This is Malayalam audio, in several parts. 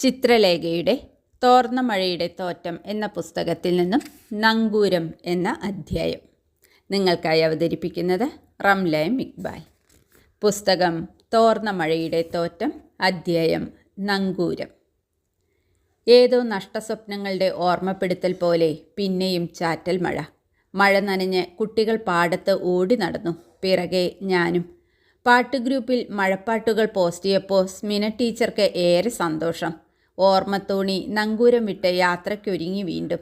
ചിത്രലേഖയുടെ തോർന്ന മഴയുടെ തോറ്റം എന്ന പുസ്തകത്തിൽ നിന്നും നങ്കൂരം എന്ന അധ്യായം നിങ്ങൾക്കായി അവതരിപ്പിക്കുന്നത് റംലയ ഇക്ബാൽ. പുസ്തകം തോർന്ന മഴയുടെ തോറ്റം അധ്യായം നങ്കൂരം. ഏതോ നഷ്ടസ്വപ്നങ്ങളുടെ ഓർമ്മപ്പെടുത്തൽ പോലെ പിന്നെയും ചാറ്റൽ മഴ. മഴ നനഞ്ഞ് കുട്ടികൾ പാടത്ത് ഓടി നടന്നു. പിറകെ ഞാനും. പാട്ട് ഗ്രൂപ്പിൽ മഴപ്പാട്ടുകൾ പോസ്റ്റ് ചെയ്യപ്പോൾ സ്മിന ടീച്ചർക്ക് ഏറെ സന്തോഷം. ഓർമ്മത്തോണി നങ്കൂരം വിട്ട് യാത്രയ്ക്കൊരുങ്ങി വീണ്ടും.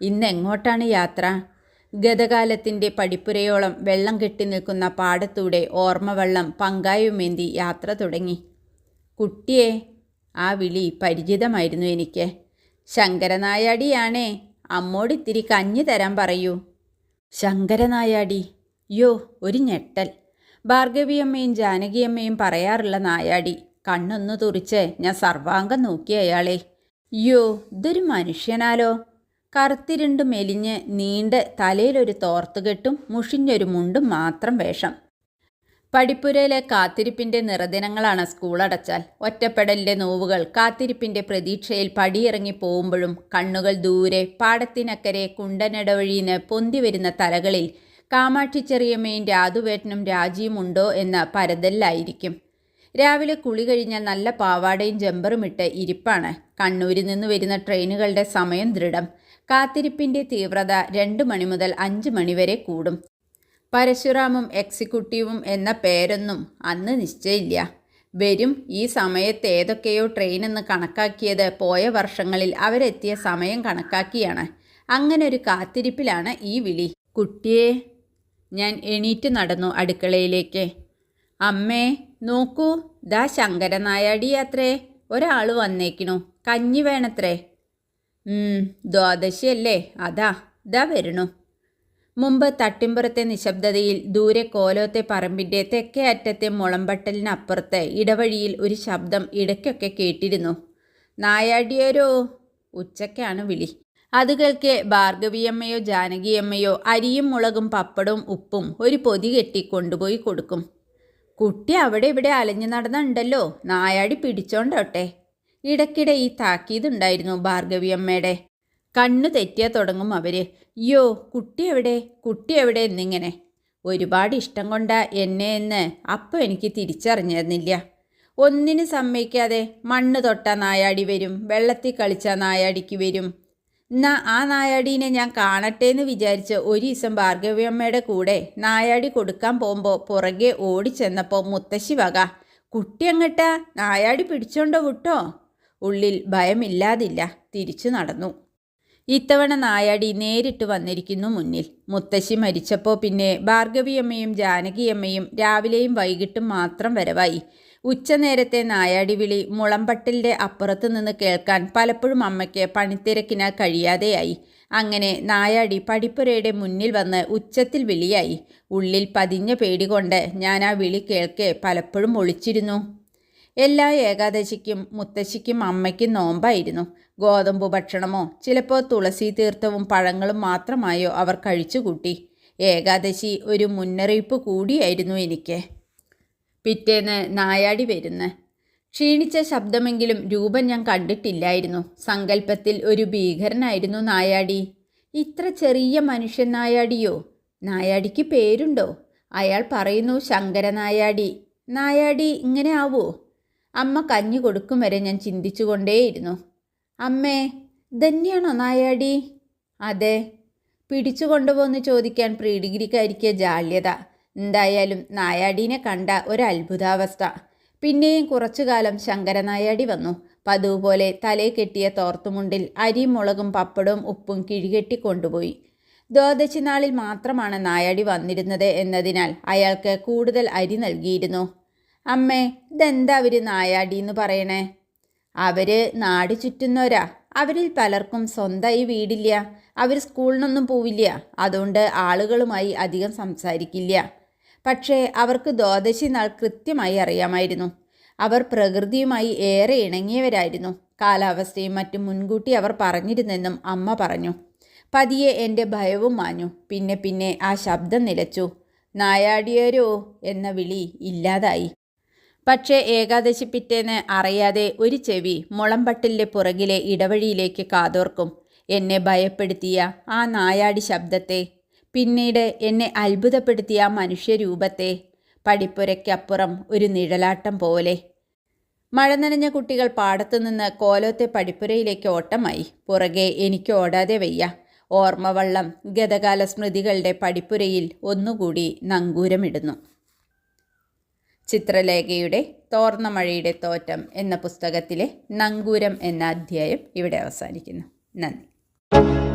ഇന്നെങ്ങോട്ടാണ് യാത്ര? ഗതകാലത്തിന്റെ പടിപ്പുരയോളം വെള്ളം കെട്ടി നിൽക്കുന്ന പാടത്തൂടെ ഓർമ്മവെള്ളം പങ്കായുമേന്തി യാത്ര തുടങ്ങി. കുട്ടിയെ ആ വിളി പരിചിതമായിരുന്നു എനിക്ക്. ശങ്കരനായാടിയാണേ അമ്മോടിത്തിരി കഞ്ഞി തരാൻ പറയൂ. ശങ്കരനായാടി യോ ഒരു ഞെട്ടൽ. ഭാർഗവിയമ്മയും ജാനകിയമ്മയും പറയാറുള്ള നായാടി കണ്ണൊന്നു തുറിച്ച് ഞാൻ സർവാംഗം നോക്കി അയാളെ. അയ്യോ ഇതൊരു മനുഷ്യനാലോ? കറുത്തിരുണ്ട് മെലിഞ്ഞ് നീണ്ട് തലയിലൊരു തോർത്തുകെട്ടും മുഷിഞ്ഞൊരു മുണ്ടും മാത്രം വേഷം. പഠിപ്പുരയിലെ കാത്തിരിപ്പിന്റെ നിറദിനങ്ങളാണ് സ്കൂളടച്ചാൽ ഒറ്റപ്പെടലിന്റെ നോവുകൾ കാത്തിരിപ്പിന്റെ പ്രതീക്ഷയിൽ പടിയിറങ്ങി പോകുമ്പോഴും കണ്ണുകൾ ദൂരെ പാടത്തിനക്കരെ കുണ്ടനിടവഴിന്ന് പൊന്തി വരുന്ന തലകളിൽ കാമാക്ഷി ചെറിയമ്മയും രാധുവേട്ടനും രാജിയും ഉണ്ടോ എന്ന പരതല്ലായിരിക്കും. രാവിലെ കുളി കഴിഞ്ഞാൽ നല്ല പാവാടയും ജമ്പറും ഇട്ട് ഇരിപ്പാണ്. കണ്ണൂരിൽ നിന്ന് വരുന്ന ട്രെയിനുകളുടെ സമയം ദൃഢം. കാത്തിരിപ്പിന്റെ തീവ്രത രണ്ട് മണി മുതൽ അഞ്ച് മണി വരെ കൂടും. പരശുറാമും എക്സിക്യൂട്ടീവും എന്ന പേരൊന്നും അന്ന് നിശ്ചയില്ല വരും ഈ സമയത്ത് ഏതൊക്കെയോ ട്രെയിനെന്ന് കണക്കാക്കിയത് പോയ വർഷങ്ങളിൽ അവരെത്തിയ സമയം കണക്കാക്കിയാണ്. അങ്ങനെ ഒരു കാത്തിരിപ്പിലാണ് ഈ വിളി. കുട്ടിയെ ഞാൻ എണീറ്റ് നടന്നു അടുക്കളയിലേക്ക്. അമ്മേ നോക്കൂ ദാ ശങ്കരനായാടിയാത്രേ ഒരാൾ വന്നേക്കണു. കഞ്ഞി വേണത്രേ. ദ്വാദശിയല്ലേ? അതാ ദാ വരണു. മുമ്പ് തട്ടിമ്പുറത്തെ നിശബ്ദതയിൽ ദൂരെ കോലോത്തെ പറമ്പിന്റെ തെക്കേ അറ്റത്തെ മുളമ്പട്ടലിനപ്പുറത്ത് ഇടവഴിയിൽ ഒരു ശബ്ദം ഇടയ്ക്കൊക്കെ കേട്ടിരുന്നു. നായാടിയൊരു? ഉച്ചക്കാണ് വിളി. അത് കേൾക്കെ ഭാർഗവിയമ്മയോ ജാനകിയമ്മയോ അരിയും മുളകും പപ്പടവും ഉപ്പും ഒരു പൊതി കെട്ടി കൊണ്ടുപോയി കൊടുക്കും. കുട്ടി അവിടെ ഇവിടെ അലഞ്ഞു നടന്നുണ്ടല്ലോ. നായാടി പിടിച്ചോണ്ടോട്ടെ. ഇടയ്ക്കിടെ ഈ താക്കീതുണ്ടായിരുന്നു ഭാർഗവിയമ്മയുടെ കണ്ണു തെറ്റിയാ തുടങ്ങും അവർ അയ്യോ കുട്ടി എവിടെ? കുട്ടി എവിടെ എന്നിങ്ങനെ? ഒരുപാട് ഇഷ്ടം കൊണ്ട എന്നെ എന്ന് അപ്പം എനിക്ക് തിരിച്ചറിഞ്ഞിരുന്നില്ല. ഒന്നിനു സമ്മതിക്കാതെ മണ്ണ് തൊട്ട നായാടി വരും. വെള്ളത്തിൽ കളിച്ച നായാടിക്ക് വരും. എന്നാ ആ നായാടീനെ ഞാൻ കാണട്ടെ എന്ന് വിചാരിച്ച് ഒരു ദിവസം ഭാർഗവിയമ്മയുടെ കൂടെ നായാടി കൊടുക്കാൻ പോകുമ്പോൾ പുറകെ ഓടിച്ചെന്നപ്പോൾ മുത്തശ്ശി വക കുട്ടി അങ്ങട്ടാ നായാടി പിടിച്ചോണ്ടോ വിട്ടോ? ഉള്ളിൽ ഭയമില്ലാതില്ല തിരിച്ചു നടന്നു. ഇത്തവണ നായാടി നേരിട്ട് വന്നിരിക്കുന്നു മുന്നിൽ. മുത്തശ്ശി മരിച്ചപ്പോൾ പിന്നെ ഭാർഗവിയമ്മയും ജാനകിയമ്മയും രാവിലെയും വൈകിട്ടും മാത്രം വരവായി. ഉച്ചനേരത്തെ നായാടി വിളി മുളമ്പട്ടിലിന്റെ അപ്പുറത്തു നിന്ന് കേൾക്കാൻ പലപ്പോഴും അമ്മയ്ക്ക് പണിത്തിരക്കിനാൽ കഴിയാതെയായി. അങ്ങനെ നായാടി പടിപ്പുരയുടെ മുന്നിൽ വന്ന് ഉച്ചത്തിൽ വിളിയായി. ഉള്ളിൽ പതിഞ്ഞ പേടി കൊണ്ട് ഞാൻ ആ വിളി കേൾക്കെ പലപ്പോഴും ഒളിച്ചിരുന്നു. എല്ലാ ഏകാദശിക്കും മുത്തശ്ശിക്കും അമ്മയ്ക്കും നോമ്പായിരുന്നു. ഗോതമ്പ് ഭക്ഷണമോ ചിലപ്പോൾ തുളസി തീർത്ഥവും പഴങ്ങളും മാത്രമായോ അവർ കഴിച്ചുകൂട്ടി. ഏകാദശി ഒരു മുന്നറിയിപ്പ് കൂടിയായിരുന്നു എനിക്ക്. പിറ്റേന്ന് നായാടി വരുന്ന്. ക്ഷീണിച്ച ശബ്ദമെങ്കിലും രൂപം ഞാൻ കണ്ടിട്ടില്ലായിരുന്നു. സങ്കല്പത്തിൽ ഒരു ഭീകരനായിരുന്നു നായാടി. ഇത്ര ചെറിയ മനുഷ്യൻ നായാടിയോ? നായാടിക്ക് പേരുണ്ടോ? അയാൾ പറയുന്നു ശങ്കര നായാടി. നായാടി ഇങ്ങനെ ആവോ? അമ്മ കഞ്ഞി കൊടുക്കും വരെ ഞാൻ ചിന്തിച്ചുകൊണ്ടേയിരുന്നു. അമ്മേ ധന്യാണോ നായാടി? അതെ. പിടിച്ചു കൊണ്ടുപോകുന്നു ചോദിക്കാൻ പ്രീ ഡിഗ്രിക്കാരിക്ക് ജാള്യത. എന്തായാലും നായാടീനെ കണ്ട ഒരു അത്ഭുതാവസ്ഥ പിന്നെയും കുറച്ചു കാലം ശങ്കരനായാടി വന്നു. പതിവ് പോലെ തലേ കെട്ടിയ തോർത്തുമുണ്ടിൽ അരിയും മുളകും പപ്പടവും ഉപ്പും കിഴികെട്ടി കൊണ്ടുപോയി. ദ്വാദശി നാളിൽ മാത്രമാണ് നായാടി വന്നിരുന്നത് എന്നതിനാൽ അയാൾക്ക് കൂടുതൽ അരി നൽകിയിരുന്നു. അമ്മേ ഇതെന്താ അവർ നായാടി എന്ന് പറയണേ? അവർ നാട് ചുറ്റുന്നവരാ. അവരിൽ പലർക്കും സ്വന്തമായി വീടില്ല. അവർ സ്കൂളിനൊന്നും പോവില്ല. അതുകൊണ്ട് ആളുകളുമായി അധികം സംസാരിക്കില്ല. പക്ഷേ അവർക്ക് ദ്വാദശി നാൾ കൃത്യമായി അറിയാമായിരുന്നു. അവർ പ്രകൃതിയുമായി ഏറെ ഇണങ്ങിയവരായിരുന്നു. കാലാവസ്ഥയും മറ്റും മുൻകൂട്ടി അവർ പറഞ്ഞിരുന്നെന്നും അമ്മ പറഞ്ഞു. പതിയെ എന്റെ ഭയവും മാഞ്ഞു. പിന്നെ പിന്നെ ആ ശബ്ദം നിലച്ചു. നായാടിയരോ എന്ന വിളി ഇല്ലാതായി. പക്ഷേ ഏകാദശി പിറ്റേന്ന് അറിയാതെ ഒരു ചെവി മുളമ്പട്ടിലെ പുറകിലെ ഇടവഴിയിലേക്ക് കാതോർക്കും. എന്നെ ഭയപ്പെടുത്തിയ ആ നായാടി ശബ്ദത്തെ പിന്നീട് എന്നെ അത്ഭുതപ്പെടുത്തിയ മനുഷ്യരൂപത്തെ പടിപ്പുരയ്ക്കപ്പുറം ഒരു നിഴലാട്ടം പോലെ. മഴ നനഞ്ഞ കുട്ടികൾ പാടത്തുനിന്ന് കോലോത്തെ പടിപ്പുരയിലേക്ക് ഓട്ടമായി. പുറകെ എനിക്ക് ഓടാതെ വയ്യ. ഓർമ്മവള്ളം ഗതകാല സ്മൃതികളുടെ പടിപ്പുരയിൽ ഒന്നുകൂടി നങ്കൂരമിടുന്നു. ചിത്രലേഖയുടെ തോർന്ന മഴയുടെ തോറ്റം എന്ന പുസ്തകത്തിലെ നങ്കൂരം എന്ന അധ്യായം ഇവിടെ അവസാനിക്കുന്നു. നന്ദി.